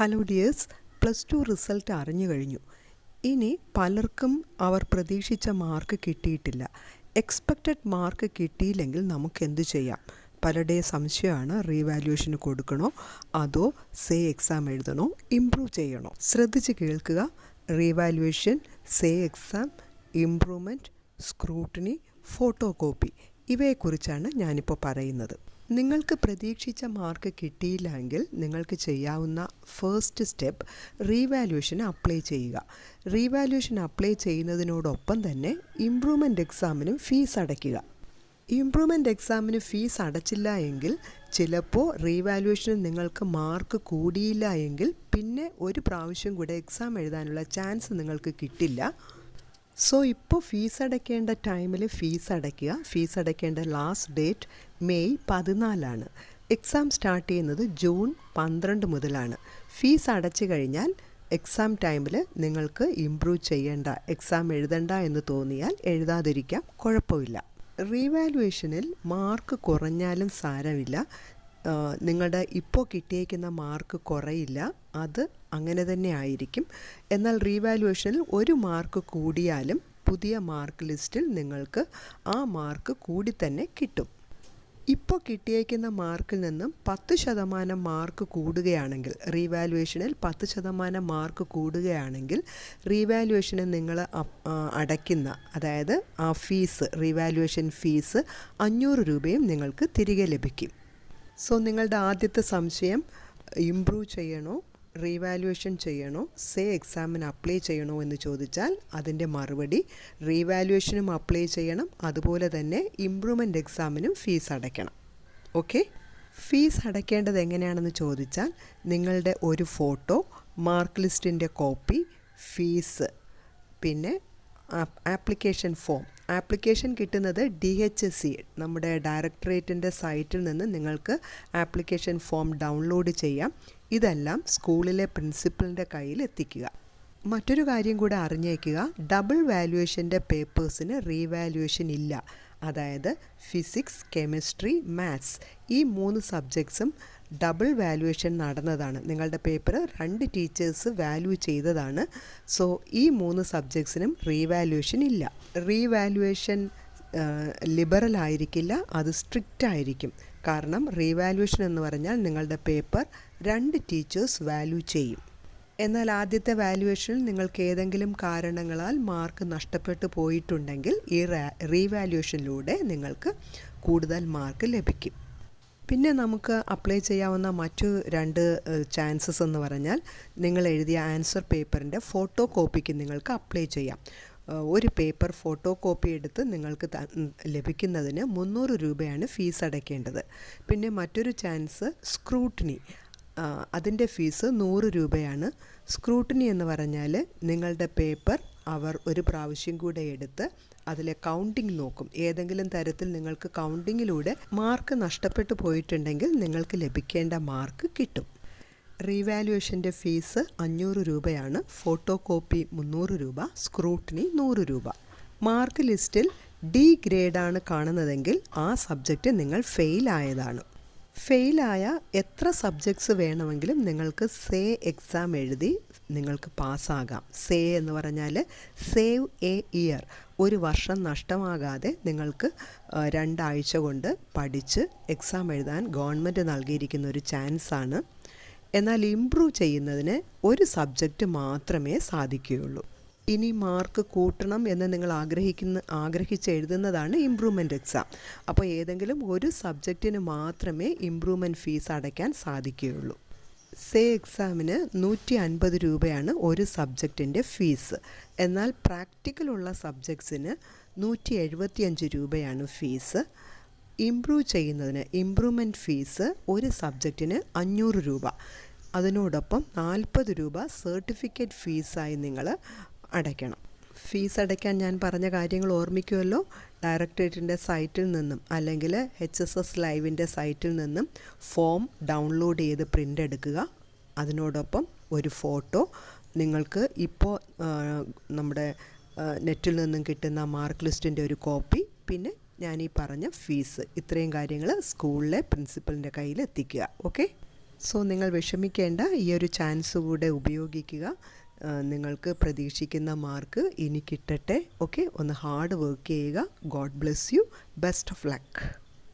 Hello dears plus two result അറിഞ്ഞു കഴിഞ്ഞു. ഇനി പലർക്കും അവർ പ്രതീക്ഷിച്ച മാർക്ക് കിട്ടിയിട്ടില്ല. എക്സ്പെക്റ്റഡ് മാർക്ക് കിട്ടിയില്ലെങ്കിൽ നമുക്ക് എന്ത് ചെയ്യാം? പലരുടെയും സംശയമാണ് റീവാലുവേഷന് കൊടുക്കണോ? അതോ സേ എക്സാം എഴുതണോ? ഇമ്പ്രൂവ് ചെയ്യണോ? ശ്രദ്ധിച്ച് കേൾക്കുക. Revaluation say exam improvement scrutiny photo copy ഇവയെക്കുറിച്ചാണ് ഞാനിപ്പോൾ പറയുന്നത്. നിങ്ങൾക്ക് പ്രതീക്ഷിച്ച മാർക്ക് കിട്ടിയില്ലെങ്കിൽ നിങ്ങൾക്ക് ചെയ്യാവുന്ന ഫസ്റ്റ് സ്റ്റെപ്പ് റീവാലുവേഷന് അപ്ലൈ ചെയ്യുക. റീവാലുവേഷൻ അപ്ലൈ ചെയ്യുന്നതിനോടൊപ്പം തന്നെ ഇംപ്രൂവ്മെന്റ് എക്സാമിനും ഫീസ് അടയ്ക്കുക. ഇംപ്രൂവ്മെന്റ് എക്സാമിന് ഫീസ് അടച്ചില്ല എങ്കിൽ ചിലപ്പോൾ റീവാലുവേഷന് നിങ്ങൾക്ക് മാർക്ക് കൂടിയില്ല എങ്കിൽ പിന്നെ ഒരു പ്രാവശ്യം കൂടെ എക്സാം എഴുതാനുള്ള ചാൻസ് നിങ്ങൾക്ക് കിട്ടില്ല. സോ ഇപ്പോൾ ഫീസ് അടയ്ക്കേണ്ട ടൈമിൽ ഫീസ് അടയ്ക്കുക. ഫീസ് അടയ്ക്കേണ്ട ലാസ്റ്റ് ഡേറ്റ് മെയ് പതിനാലാണ്. എക്സാം സ്റ്റാർട്ട് ചെയ്യുന്നത് ജൂൺ പന്ത്രണ്ട് മുതലാണ്. ഫീസ് അടച്ചു കഴിഞ്ഞാൽ എക്സാം ടൈമിൽ നിങ്ങൾക്ക് ഇംപ്രൂവ് ചെയ്യേണ്ട എക്സാം എഴുതണ്ട എന്ന് തോന്നിയാൽ എഴുതാതിരിക്കാം കുഴപ്പമില്ല. റീവാലുവേഷനിൽ മാർക്ക് കുറഞ്ഞാലും സാരമില്ല. നിങ്ങളുടെ ഇപ്പോൾ കിട്ടിയേക്കുന്ന മാർക്ക് കുറയില്ല. അത് അങ്ങനെ തന്നെ ആയിരിക്കും. എന്നാൽ റീവാലുവേഷനിൽ ഒരു മാർക്ക് കൂടിയാലും പുതിയ മാർക്ക് ലിസ്റ്റിൽ നിങ്ങൾക്ക് ആ മാർക്ക് കൂടി തന്നെ കിട്ടും. ഇപ്പോൾ കിട്ടിയേക്കുന്ന മാർക്കിൽ നിന്നും പത്ത് ശതമാനം മാർക്ക് കൂടുകയാണെങ്കിൽ റീവാലുവേഷനിൽ പത്ത് ശതമാനം മാർക്ക് കൂടുകയാണെങ്കിൽ റീവാലുവേഷന് നിങ്ങൾ അടയ്ക്കുന്ന അതായത് ആ ഫീസ് റീവാലുവേഷൻ ഫീസ് അഞ്ഞൂറ് രൂപയും നിങ്ങൾക്ക് തിരികെ ലഭിക്കും. സോ നിങ്ങളുടെ ആദ്യത്തെ സംശയം ഇംപ്രൂവ് ചെയ്യണോ റീവാലുവേഷൻ ചെയ്യണോ സേ എക്സാമിന് അപ്ലൈ ചെയ്യണോ എന്ന് ചോദിച്ചാൽ അതിന്റെ മറുപടി റീവാലുവേഷനും അപ്ലൈ ചെയ്യണം. അതുപോലെ തന്നെ ഇമ്പ്രൂവ്മെന്റ് എക്സാമിനും ഫീസ് അടയ്ക്കണം. ഓക്കെ ഫീസ് അടയ്ക്കേണ്ടത് എങ്ങനെയാണെന്ന് ചോദിച്ചാൽ നിങ്ങളുടെ ഒരു ഫോട്ടോ മാർക്ക് ലിസ്റ്റിന്റെ കോപ്പി ഫീസ് പിന്നെ ആപ്ലിക്കേഷൻ ഫോം. ആപ്ലിക്കേഷൻ കിട്ടുന്നത് ഡി എച്ച് സി നമ്മുടെ ഡയറക്ടറേറ്റിന്റെ സൈറ്റിൽ നിന്ന് നിങ്ങൾക്ക് ആപ്ലിക്കേഷൻ ഫോം ഡൗൺലോഡ് ചെയ്യാം. ഇതെല്ലാം സ്കൂളിലെ പ്രിൻസിപ്പലിന്റെ കയ്യിൽ എത്തിക്കുക. മറ്റൊരു കാര്യം കൂടെ അറിഞ്ഞേക്കുക. ഡബിൾ വാല്യുവേഷന്റെ പേപ്പേഴ്സിന് റീവാല്യുവേഷൻ ഇല്ല. അതായത് ഫിസിക്സ് കെമിസ്ട്രി മാത്സ് ഈ മൂന്ന് സബ്ജക്ട്സും ഡബിൾ വാല്യുവേഷൻ നടന്നതാണ്. നിങ്ങളുടെ പേപ്പർ രണ്ട് ടീച്ചേഴ്സ് വാല്യൂ ചെയ്തതാണ്. സോ ഈ മൂന്ന് സബ്ജക്ട്സിനും റീവാല്യുവേഷൻ ഇല്ല. റീവാല്യുവേഷൻ ലിബറൽ ആയിരിക്കില്ല അത് സ്ട്രിക്റ്റ് ആയിരിക്കും. കാരണം റീവാല്യുവേഷൻ എന്ന് പറഞ്ഞാൽ നിങ്ങളുടെ പേപ്പർ രണ്ട് ടീച്ചേഴ്സ് വാല്യൂ ചെയ്യും. എന്നാൽ ആദ്യത്തെ വാല്യുവേഷനിൽ നിങ്ങൾക്ക് ഏതെങ്കിലും കാരണങ്ങളാൽ മാർക്ക് നഷ്ടപ്പെട്ടു പോയിട്ടുണ്ടെങ്കിൽ ഈ റീവാല്യുവേഷനിലൂടെ നിങ്ങൾക്ക് കൂടുതൽ മാർക്ക് ലഭിക്കും. പിന്നെ നമുക്ക് അപ്ലൈ ചെയ്യാവുന്ന മറ്റു രണ്ട് ചാൻസസ് എന്ന് പറഞ്ഞാൽ നിങ്ങൾ എഴുതിയ ആൻസർ പേപ്പറിന്റെ ഫോട്ടോ കോപ്പിക്ക് നിങ്ങൾക്ക് അപ്ലൈ ചെയ്യാം. ഒരു പേപ്പർ ഫോട്ടോ കോപ്പി എടുത്ത് നിങ്ങൾക്ക് ലഭിക്കുന്നതിന് മുന്നൂറ് രൂപയാണ് ഫീസ് അടയ്ക്കേണ്ടത്. പിന്നെ മറ്റൊരു ചാൻസ് സ്ക്രൂട്ടിനി അതിന്റെ ഫീസ് നൂറ് രൂപയാണ്. സ്ക്രൂട്ടിനി എന്ന് പറഞ്ഞാൽ നിങ്ങളുടെ പേപ്പർ അവർ ഒരു പ്രാവശ്യം കൂടെ എടുത്ത് അതിലെ കൗണ്ടിങ് നോക്കും. ഏതെങ്കിലും തരത്തിൽ നിങ്ങൾക്ക് കൗണ്ടിങ്ങിലൂടെ മാർക്ക് നഷ്ടപ്പെട്ടു പോയിട്ടുണ്ടെങ്കിൽ നിങ്ങൾക്ക് ലഭിക്കേണ്ട മാർക്ക് കിട്ടും. റീവാലുവേഷന്റെ ഫീസ് അഞ്ഞൂറ് രൂപയാണ്. ഫോട്ടോ കോപ്പി മുന്നൂറ് രൂപ സ്ക്രൂട്ടിനി നൂറ് രൂപ. മാർക്ക് ലിസ്റ്റിൽ ഡി ഗ്രേഡാണ് കാണുന്നതെങ്കിൽ ആ സബ്ജക്റ്റ് നിങ്ങൾ ഫെയിൽ ആയതാണ്. ഫെയിലായ എത്ര സബ്ജക്ട്സ് വേണമെങ്കിലും നിങ്ങൾക്ക് സേ എക്സാം എഴുതി നിങ്ങൾക്ക് പാസ്സാകാം. സേ എന്ന് പറഞ്ഞാൽ സേവ് എ ഇയർ. ഒരു വർഷം നഷ്ടമാകാതെ നിങ്ങൾക്ക് രണ്ടാഴ്ച കൊണ്ട് പഠിച്ച് എക്സാം എഴുതാൻ ഗവൺമെന്റ് നൽകിയിരിക്കുന്ന ഒരു ചാൻസാണ് എന്നാൽ ഇമ്പ്രൂവ് ചെയ്യുന്നതിന് ഒരു സബ്ജക്റ്റ് മാത്രമേ സാധിക്കുകയുള്ളൂ. ഇനി മാർക്ക് കൂട്ടണം എന്ന് നിങ്ങൾ ആഗ്രഹിക്കുന്ന ആഗ്രഹിച്ച് എഴുതുന്നതാണ് ഇമ്പ്രൂവ്മെന്റ് എക്സാം അപ്പോൾ ഏതെങ്കിലും ഒരു സബ്ജക്റ്റിന് മാത്രമേ ഇമ്പ്രൂവ്മെന്റ് ഫീസ് അടയ്ക്കാൻ സാധിക്കുകയുള്ളൂ. സേ എക്സാമിന് നൂറ്റി അൻപത് രൂപയാണ് ഒരു സബ്ജക്റ്റിന്റെ ഫീസ് എന്നാൽ പ്രാക്ടിക്കലുള്ള സബ്ജക്ട്സിന് നൂറ്റി എഴുപത്തിയഞ്ച് രൂപയാണ് ഫീസ് ഇംപ്രൂവ് ചെയ്യുന്നതിന് ഇമ്പ്രൂവ്മെന്റ് ഫീസ് ഒരു സബ്ജക്റ്റിന് അഞ്ഞൂറ് രൂപ. അതിനോടൊപ്പം നാൽപ്പത് രൂപ സർട്ടിഫിക്കറ്റ് ഫീസായി നിങ്ങൾ അടയ്ക്കണം. ഫീസ് അടയ്ക്കാൻ ഞാൻ പറഞ്ഞ കാര്യങ്ങൾ ഓർമ്മിക്കുമല്ലോ? ഡയറക്ടറേറ്റിന്റെ സൈറ്റിൽ നിന്നും അല്ലെങ്കിൽ എച്ച് എസ് എസ് ലൈവിന്റെ സൈറ്റിൽ നിന്നും ഫോം ഡൗൺലോഡ് ചെയ്ത് പ്രിന്റ് എടുക്കുക. അതിനോടൊപ്പം ഒരു ഫോട്ടോ. നിങ്ങൾക്ക് ഇപ്പോൾ നമ്മുടെ നെറ്റിൽ നിന്നും കിട്ടുന്ന മാർക്ക് ലിസ്റ്റിന്റെ ഒരു കോപ്പി. പിന്നെ ഞാൻ ഈ പറഞ്ഞ ഫീസ് ഇത്രയും കാര്യങ്ങൾ സ്കൂളിലെ പ്രിൻസിപ്പലിന്റെ കയ്യിൽ എത്തിക്കുക. ഓക്കെ? സോ നിങ്ങൾ വിഷമിക്കേണ്ട. ഈ ഒരു ചാൻസ് കൂടെ ഉപയോഗിക്കുക. നിങ്ങൾക്ക് പ്രതീക്ഷിക്കുന്ന മാർക്ക് ഇനി കിട്ടട്ടെ. ഓക്കെ ഒന്ന് ഹാർഡ് വർക്ക് ചെയ്യുക. God bless you best of luck